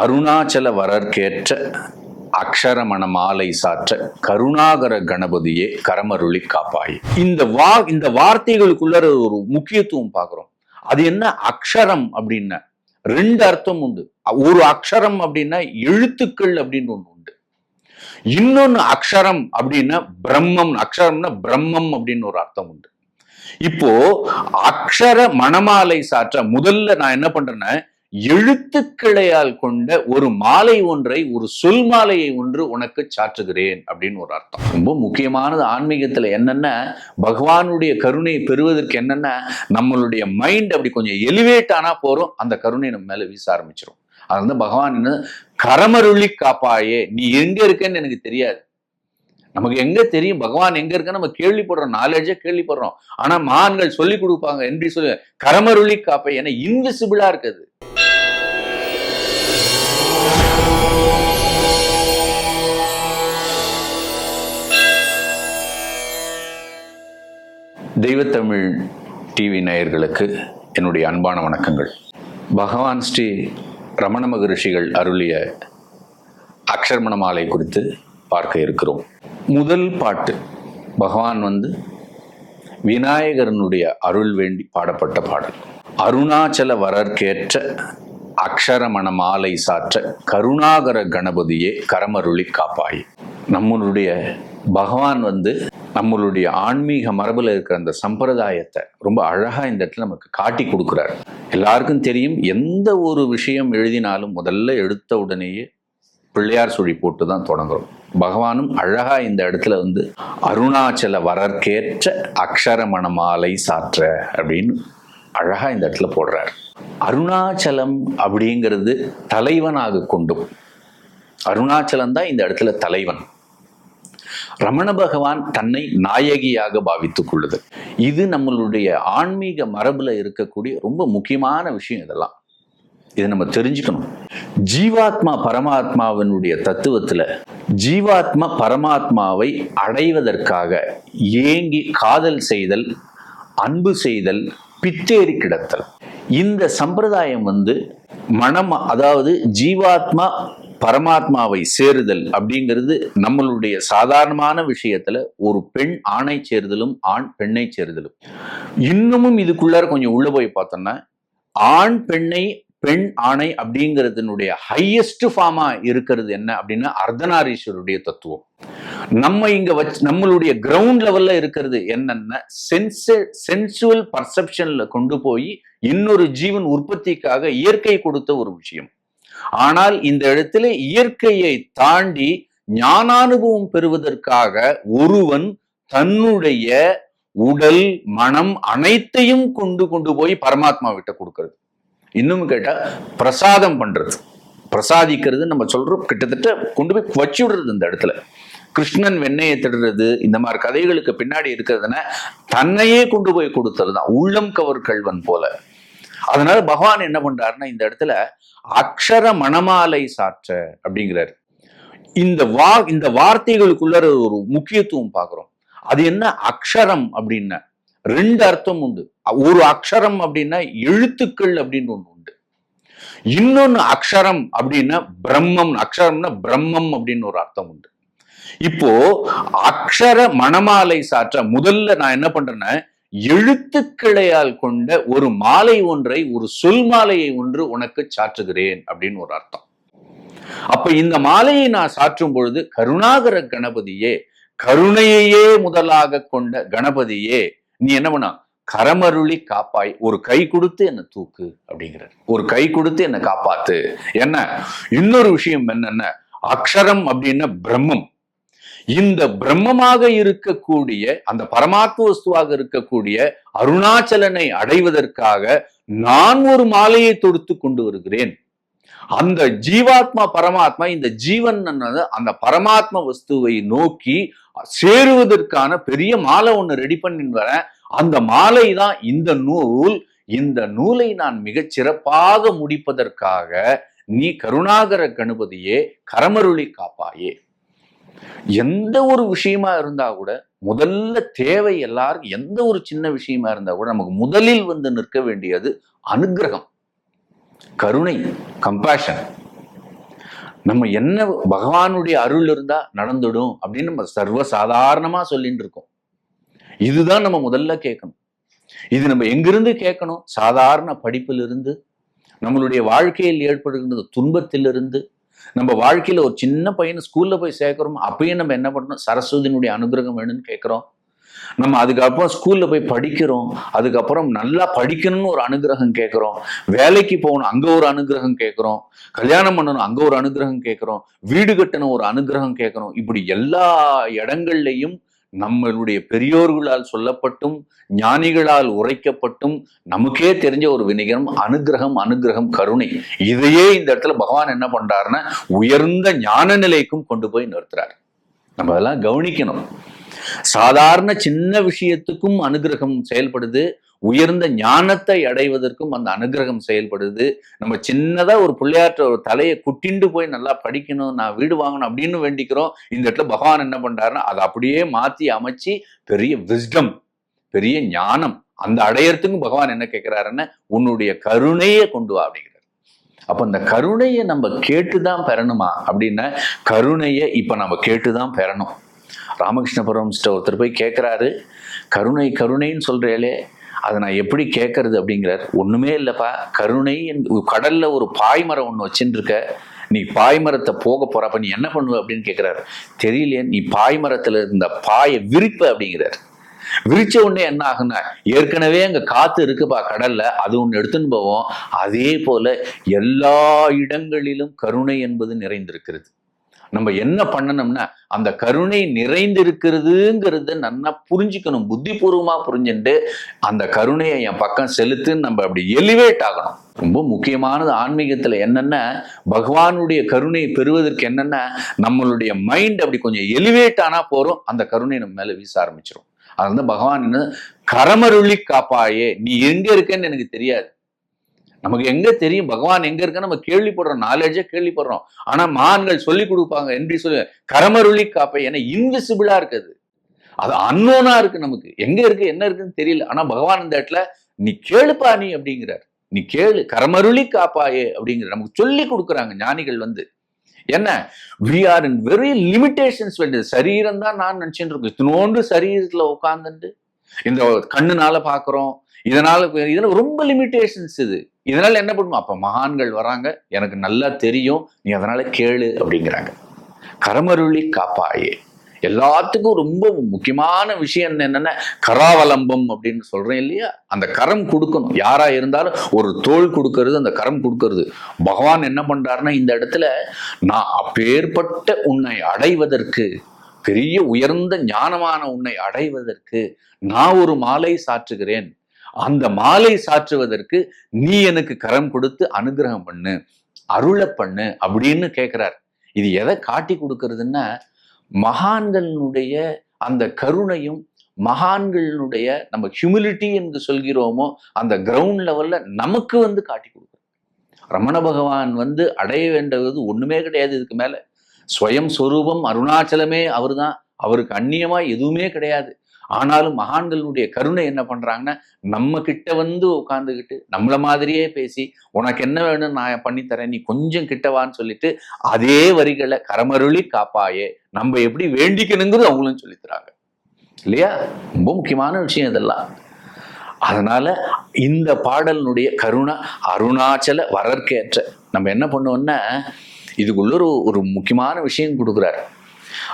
அருணாச்சல வரற்கேற்ற அக்ஷரமண மாலை சாற்ற கருணாகர கணபதியே கரமருளி காப்பாய். இந்த வா இந்த வார்த்தைகளுக்குள்ள ஒரு முக்கியத்துவம் பார்க்குறோம். அது என்ன அக்ஷரம் அப்படின்னா ரெண்டு அர்த்தம் உண்டு. ஒரு அக்ஷரம் அப்படின்னா எழுத்துக்கள் அப்படின்னு ஒன்று உண்டு. இன்னொன்னு அக்ஷரம் அப்படின்னா பிரம்மம் அக்ஷரம்னா பிரம்மம் அப்படின்னு ஒரு அர்த்தம் உண்டு. இப்போ அக்ஷர மணமாலை சாற்ற முதல்ல நான் என்ன பண்றேன்னா எழுத்துக்கிளையால் கொண்ட ஒரு மாலை ஒன்றை ஒரு சொல் மாலையை ஒன்று உனக்கு சாற்றுகிறேன் அப்படின்னு ஒரு அர்த்தம். ரொம்ப முக்கியமானது ஆன்மீகத்துல என்னென்ன பகவானுடைய கருணையை பெறுவதற்கு என்னென்ன நம்மளுடைய மைண்ட் அப்படி கொஞ்சம் எலிவேட் ஆனா போறோம் அந்த கருணை நம்ம மேல வீச ஆரம்பிச்சிடும் அது வந்து பகவான் என்ன கரமருளி காப்பாயே நீ எங்க இருக்கன்னு எனக்கு தெரியாது. நமக்கு எங்க தெரியும் பகவான் எங்க இருக்க நம்ம கேள்விப்படுறோம் நாலேஜா கேள்விப்படுறோம். ஆனா மான்கள் சொல்லி கொடுப்பாங்க என்று சொல்லி கரமருளி காப்பை ஏன்னா இன்விசிபிளா இருக்குது. தெய்வத்தமிழ் டிவி நேயர்களுக்கு என்னுடைய அன்பான வணக்கங்கள். பகவான் ஸ்ரீ ரமண மகரிஷிகள் அருளிய அக்ஷர்மண மாலை குறித்து பார்க்க இருக்கிறோம். முதல் பாட்டு பகவான் வந்து விநாயகரனுடைய அருள் வேண்டி பாடப்பட்ட பாடல். அருணாச்சல வரற்கேற்ற அக்ஷரமண மாலை சாற்ற கருணாகர கணபதியே கரமருளி காப்பாய். நம்மளுடைய பகவான் வந்து நம்மளுடைய ஆன்மீக மரபில் இருக்கிற அந்த சம்பிரதாயத்தை ரொம்ப அழகாக இந்த இடத்துல நமக்கு காட்டி கொடுக்குறார். எல்லாருக்கும் தெரியும் எந்த ஒரு விஷயம் எழுதினாலும் முதல்ல எடுத்த உடனேயே பிள்ளையார் சுழி போட்டு தான் தொடங்குறோம். பகவானும் அழகா இந்த இடத்துல வந்து அருணாச்சல வரற்கேற்ற அக்ஷரமண மாலை சாற்ற அப்படின்னு அழகா இந்த இடத்துல போடுறார். அருணாச்சலம் அப்படிங்கிறது தலைவனாக கொண்டும். அருணாச்சலம் தான் இந்த இடத்துல தலைவன். ரமண பகவான் தன்னை நாயகியாக பாவித்துக் கொள்ளுதல் இது நம்மளுடைய ஆன்மீக மரபுல இருக்கக்கூடிய ரொம்ப முக்கியமான விஷயம் இதெல்லாம். இதை நம்ம தெரிஞ்சுக்கணும். ஜீவாத்மா பரமாத்மாவினுடைய தத்துவத்தில் ஜீவாத்மா பரமாத்மாவை அடைவதற்காக ஏங்கி காதல் செய்தல் அன்பு செய்தல் பித்தேறி கிடத்தல். இந்த சம்பிரதாயம் வந்து மனம் அதாவது ஜீவாத்மா பரமாத்மாவை சேருதல் அப்படிங்கிறது நம்மளுடைய சாதாரணமான விஷயத்துல ஒரு பெண் ஆணை சேருதலும் ஆண் பெண்ணை சேருதலும். இன்னமும் இதுக்குள்ளார கொஞ்சம் உள்ள போய் பார்த்தோம்னா ஆண் பெண்ணை பெண் ஆணை அப்படிங்கிறதுனுடைய ஹையஸ்ட் ஃபார்மா இருக்கிறது என்ன அப்படின்னா அர்த்தநாரீஸ்வருடைய தத்துவம். நம்ம இங்க வச்சு நம்மளுடைய கிரவுண்ட் லெவல்ல இருக்கிறது என்னன்னா சென்ச சென்சுவல் பர்செப்ஷன்ல கொண்டு போய் இன்னொரு ஜீவன் உற்பத்திக்காக இயற்கை கொடுத்த ஒரு விஷயம். ஆனால் இந்த இடத்துல இயற்கையை தாண்டி ஞானானுபவம் பெறுவதற்காக ஒருவன் தன்னுடைய உடல் மனம் அனைத்தையும் கொண்டு கொண்டு போய் பரமாத்மா விட்ட கொடுக்கறது. இன்னும் கேட்டா பிரசாதம் பண்றது. பிரசாதிக்கிறது நம்ம சொல்றோம். கிட்டத்தட்ட கொண்டு போய் வச்சு விடுறது இந்த இடத்துல. கிருஷ்ணன் வெண்ணையை திடுறது இந்த மாதிரி கதைகளுக்கு பின்னாடி இருக்கிறதுனா தன்னையே கொண்டு போய் கொடுத்தது தான் உள்ளம் கவர் கல்வன் போல. அதனால பகவான் என்ன பண்றாருன்னா இந்த இடத்துல அக்ஷர மணமாலை சாற்ற அப்படிங்கிறாரு. இந்த வா இந்த வார்த்தைகளுக்குள்ள ஒரு முக்கியத்துவம் பாக்குறோம் அது என்ன? அக்ஷரம் அப்படின்னா ரெண்டு அர்த்தம் உண்டு. ஒரு அக்ஷரம் அப்படின்னா எழுத்துக்கள் அப்படின்னு ஒண்ணு உண்டு. இன்னொன்னு அக்ஷரம் அப்படின்னா பிரம்மம் அக்ஷரம்னா பிரம்மம் அப்படின்னு ஒரு அர்த்தம் உண்டு. இப்போ அக்ஷர மணமாலை சாற்ற முதல்ல நான் என்ன பண்றேன்னா எழுத்துக்கிளையால் கொண்ட ஒரு மாலை ஒன்றை ஒரு சொல் மாலையை ஒன்று உனக்கு சாற்றுகிறேன் அப்படின்னு ஒரு அர்த்தம். அப்ப இந்த மாலையை நான் சாற்றும் பொழுது கருணாகர கணபதியே கருணையையே முதலாக கொண்ட கணபதியே நீ என்ன பண்ண? கரமருளி காப்பாய் ஒரு கை கொடுத்து என்ன தூக்கு அப்படிங்கிறார். ஒரு கை கொடுத்து என்ன காப்பாத்து. என்ன? இன்னொரு விஷயம் என்னன்னா? அக்ஷரம் அப்படின்னா பிரம்மம். இந்த பிரம்மமாக இருக்கக்கூடிய அந்த பரமாத்ம வஸ்துவாக இருக்கக்கூடிய அருணாச்சலனை அடைவதற்காக நான் ஒரு மாலையை தொடுத்து கொண்டு வருகிறேன். அந்த ஜீவாத்மா பரமாத்மா இந்த ஜீவன் அந்த பரமாத்ம வஸ்துவை நோக்கி சேருவதற்கான பெரிய மாலை ஒண்ணு ரெடி பண்ணி வரேன் அந்த மாலை தான் இந்த நூல். இந்த நூலை நான் மிகச் சிறப்பாக முடிப்பதற்காக நீ கருணாகர கணபதியே கரமருளி காப்பாயே. எந்த ஒரு விஷயமா இருந்தா கூட முதல்ல தேவை எல்லாருக்கும் எந்த ஒரு சின்ன விஷயமா இருந்தா கூட நமக்கு முதலில் வந்து நிற்க வேண்டியது அனுகிரகம் கருணை கம்பேஷன் நம்ம என்ன பகவானுடைய அருள் இருந்தா நடந்துடும் அப்படின்னு நம்ம சர்வ சாதாரணமா சொல்லிட்டு இருக்கோம். இதுதான் நம்ம முதல்ல கேட்கணும். இது நம்ம எங்கிருந்து கேட்கணும்? சாதாரண படிப்பிலிருந்து நம்மளுடைய வாழ்க்கையில் ஏற்படுகின்ற துன்பத்திலிருந்து நம்ம வாழ்க்கையில ஒரு சின்ன பையனை ஸ்கூல்ல போய் சேர்க்குறோம் அப்பயும் நம்ம என்ன பண்ணணும்? சரஸ்வதியினுடைய அனுகிரகம் வேணும்னு கேட்குறோம். நம்ம அதுக்கப்புறம் ஸ்கூலில் போய் படிக்கிறோம். அதுக்கப்புறம் நல்லா படிக்கணும்னு ஒரு அனுகிரகம் கேட்குறோம். வேலைக்கு போகணும் அங்க ஒரு அனுகிரகம் கேட்குறோம். கல்யாணம் பண்ணணும் அங்க ஒரு அனுகிரகம் கேட்குறோம். வீடு கட்டணும் ஒரு அனுகிரகம் கேட்கிறோம். இப்படி எல்லா இடங்கள்லையும் நம்மளுடைய பெரியோர்களால் சொல்லப்பட்டும் ஞானிகளால் உரைக்கப்பட்டும் நமக்கே தெரிஞ்ச ஒரு விநிகரம் அனுகிரகம் அனுகிரகம் கருணை. இதையே இந்த இடத்துல பகவான் என்ன பண்றாருன்னா உயர்ந்த ஞான நிலைக்கும் கொண்டு போய் நிறுத்துறார். நம்ம அதெல்லாம் கவனிக்கணும். சாதாரண சின்ன விஷயத்துக்கும் அனுகிரகம் செயல்படுது உயர்ந்த ஞானத்தை அடைவதற்கும் அந்த அனுகிரகம் செயல்படுது. நம்ம சின்னதா ஒரு பிள்ளையாற்ற ஒரு தலையை குட்டிண்டு போய் நல்லா படிக்கணும் நான் வீடு வாங்கணும் அப்படின்னு வேண்டிக்கிறோம். இந்த இடத்துல பகவான் என்ன பண்றாருன்னா அதை அப்படியே மாத்தி அமைச்சு பெரிய விஸ்டம் பெரிய ஞானம் அந்த அடையறதுக்கும் பகவான் என்ன கேட்கிறாருன்னா உன்னுடைய கருணையை கொண்டு வா அப்படிங்கிறார். அப்ப அந்த கருணையை நம்ம கேட்டுதான் பெறணுமா அப்படின்னா கருணையை இப்ப நம்ம கேட்டுதான் பெறணும். ராமகிருஷ்ணபுரம் ஒருத்தர் போய் கேட்குறாரு கருணை கருணைன்னு சொல்கிறேலே அதை நான் எப்படி கேட்கறது அப்படிங்கிறார். ஒண்ணுமே இல்லைப்பா. கருணை என்று- கடல்ல ஒரு பாய்மரம் ஒன்று வச்சுட்டு நீ பாய்மரத்தை போக போகிறப்ப நீ என்ன பண்ணுவ அப்படின்னு கேட்குறாரு. தெரியலையே நீ பாய்மரத்துல இருந்த பாயை விரிப்ப அப்படிங்கிறார். விரிச்ச உடனே என்ன ஆகுன்னா ஏற்கனவே அங்க காத்து இருக்குப்பா கடல்ல அது ஒண்ணு எடுத்துன்னு போவோம். அதே போல எல்லா இடங்களிலும் கருணை என்பது நிறைந்திருக்கிறது. நம்ம என்ன பண்ணணும்னா அந்த கருணை நிறைந்திருக்கிறதுங்கிறத நல்லா புரிஞ்சுக்கணும் புத்திபூர்வமா புரிஞ்சுட்டு அந்த கருணையை என் பக்கம் செலுத்துன்னு நம்ம அப்படி எலிவேட் ஆகணும். ரொம்ப முக்கியமானது ஆன்மீகத்தில் என்னென்ன பகவானுடைய கருணையை பெறுவதற்கு என்னென்ன நம்மளுடைய மைண்ட் அப்படி கொஞ்சம் எலிவேட் ஆனால் போகிறோம் அந்த கருணை நம்ம மேலே வீச ஆரம்பிச்சிடும் அதனால பகவான் என்ன கரமருளி காப்பாயே நீ எங்கே இருக்கேன்னு எனக்கு தெரியாது. நமக்கு எங்க தெரியும்? பகவான் எங்க இருக்குன்னு நம்ம கேள்விப்படுறோம். நாலேஜா கேள்விப்படுறோம். ஆனா மான்கள் சொல்லி கொடுப்பாங்க. என்று சொல்லி கரமருளி காப்பை ஏன்னா இன்விசிபிளா இருக்குது. அது அன்னோனா இருக்கு நமக்கு. எங்க இருக்கு? என்ன இருக்குன்னு தெரியல. ஆனா பகவான் இந்த இடத்துல நீ கேளுப்பா நீ அப்படிங்கிறார். நீ கேளு. கரமருளி காப்பாயே அப்படிங்கிற நமக்கு சொல்லி கொடுக்குறாங்க ஞானிகள் வந்து. என்ன? We are in very limitations வேண்டியது சரீரம் தான் நான் நினைச்சுட்டு இருக்கோம். இத்தினோண்டு சரீரத்துல உட்காந்துட்டு இந்த கண்ணுனால பாக்குறோம். இதனால இதெல்லாம் ரொம்ப லிமிட்டேஷன்ஸ் இது. இதனால என்ன பண்ணுவோம் அப்ப மகான்கள் வராங்க. எனக்கு நல்லா தெரியும். நீ அதனால கேளு அப்படிங்கிறாங்க. கரமருளி காப்பாயே. எல்லாத்துக்கும் ரொம்ப முக்கியமான விஷயம் என்னன்னா கராவலம்பம் அப்படின்னு சொல்றேன் இல்லையா? அந்த கரம் கொடுக்கணும். யாரா இருந்தாலும் ஒரு தோல் கொடுக்கறது அந்த கரம் கொடுக்கறது. பகவான் என்ன பண்றாருன்னா இந்த இடத்துல நான் அப்பேற்பட்ட உன்னை அடைவதற்கு பெரிய உயர்ந்த ஞானமான உன்னை அடைவதற்கு நான் ஒரு மாலை சாற்றுகிறேன். அந்த மாலை சாற்றுவதற்கு நீ எனக்கு கரம் கொடுத்து அனுகிரகம் பண்ணு அருளை பண்ணு அப்படின்னு கேட்கிறார் இது எதை காட்டி கொடுக்கறதுன்னா மகான்களினுடைய அந்த கருணையும் மகான்களினுடைய நம்ம ஹியூமிலிட்டி என்று சொல்கிறோமோ அந்த கிரவுண்ட் லெவல்ல நமக்கு வந்து காட்டி கொடுக்குறோம் ரமண பகவான் வந்து அடைய வேண்டியது ஒண்ணுமே கிடையாது இதுக்கு மேல. ஸ்வயம் சொரூபம் அருணாச்சலமே அவர்தான். அவருக்கு அந்நியமா எதுவுமே கிடையாது. ஆனாலும் மகான்களுடைய கருணை என்ன பண்றாங்கன்னா நம்ம கிட்ட வந்து உட்காந்துக்கிட்டு நம்மள மாதிரியே பேசி உனக்கு என்ன வேணும் நான் பண்ணித்தரேன் நீ கொஞ்சம் கிட்டவான்னு சொல்லிட்டு அதே வரிகளை கரமருளி காப்பாயே நம்ம எப்படி வேண்டிக்கணுங்கிறது அவங்களும் சொல்லித்தராங்க இல்லையா? ரொம்ப முக்கியமான விஷயம் இதெல்லாம். அதனால இந்த பாடலினுடைய கருணா அருணாச்சல வரற்கேற்ற நம்ம என்ன பண்ணுவோம்னா இதுக்குள்ள ஒரு ஒரு முக்கியமான விஷயம் கொடுக்குறாரு.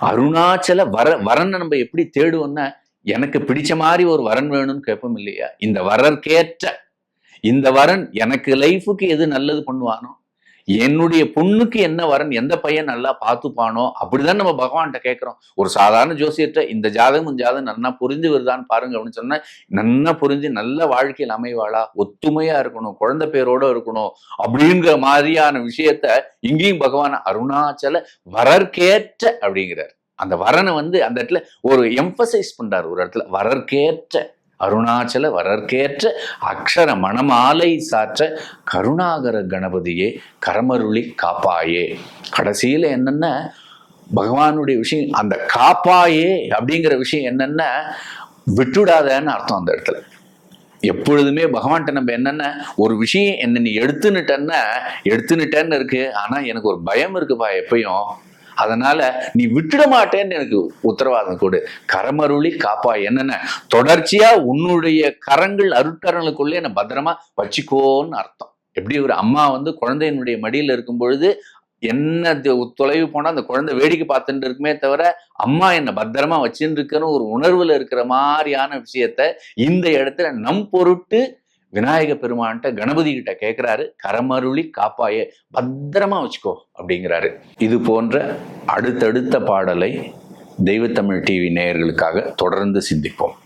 அருணாச்சல வர வரனை நம்ம எப்படி தேடுவோம்னா எனக்கு பிடிச்ச மாதிரி ஒரு வரன் வேணும்னு கேட்போம் இல்லையா? இந்த வரற்கேற்ற இந்த வரன் எனக்கு லைஃபுக்கு எது நல்லது பண்ணுவானோ என்னுடைய பொண்ணுக்கு என்ன வரன் எந்த பையன் நல்லா பார்த்துப்பானோ அப்படிதான் நம்ம பகவான்கிட்ட கேட்குறோம். ஒரு சாதாரண ஜோசியத்தை இந்த ஜாதகம் இந்த ஜாதகம் நல்லா புரிஞ்சு வருதான்னு பாருங்க அப்படின்னு சொன்னா நல்லா புரிஞ்சு நல்ல வாழ்க்கையில் அமைவாளா? ஒத்துமையா இருக்கணும் குழந்தை பேரோட இருக்கணும் அப்படிங்கிற மாதிரியான விஷயத்த இங்கேயும் பகவான் அருணாச்சல வரற்கேற்ற அப்படிங்கிறார். அந்த வரனை வந்து அந்த இடத்துல ஒரு எம்பசைஸ் பண்ணுறார் ஒரு இடத்துல வரற்கேற்ற அருணாச்சல வரற்கேற்ற அக்ஷர மணமாலை சாற்ற கருணாகர கணபதியே கரமருளி காப்பாயே. கடைசியில் என்னென்ன? பகவானுடைய விஷயம் அந்த காப்பாயே அப்படிங்கிற விஷயம் என்னென்ன? விட்டுடாதன்னு அர்த்தம் அந்த இடத்துல. எப்பொழுதுமே பகவான்கிட்ட நம்ம என்னென்ன? ஒரு விஷயம் என்ன நீ எடுத்துன்னுட்டன்னா எடுத்துன்னுட்டேன்னு இருக்கு. ஆனால் எனக்கு ஒரு பயம் இருக்குப்பா எப்பயும். அதனால நீ விட்டுட மாட்டேன்னு எனக்கு உத்தரவாதம் கொடு. கரமருளி காப்பா என்னென்ன? தொடர்ச்சியா உன்னுடைய கரங்கள் அருட்கரங்களுக்குள்ளே என்னை பத்திரமா வச்சுக்கோன்னு அர்த்தம். எப்படி ஒரு அம்மா வந்து குழந்தையினுடைய மடியில் இருக்கும் பொழுது என்ன தொலைவு போனால் அந்த குழந்தை வேடிக்கை பார்த்துட்டு இருக்குமே தவிர அம்மா என்னை பத்திரமா வச்சுட்டு இருக்கணும் ஒரு உணர்வில் இருக்கிற மாதிரியான விஷயத்த இந்த இடத்துல நம் பொருட்டு விநாயக பெருமான்கிட்ட கணபதி கிட்ட கேட்கிறாரு கரமருளி காப்பாய பத்திரமா வச்சுக்கோ அப்படிங்கிறாரு. இது போன்ற அடுத்தடுத்த பாடலை தெய்வத்தமிழ் டிவி நேயர்களுக்காக தொடர்ந்து சிந்திப்போம்.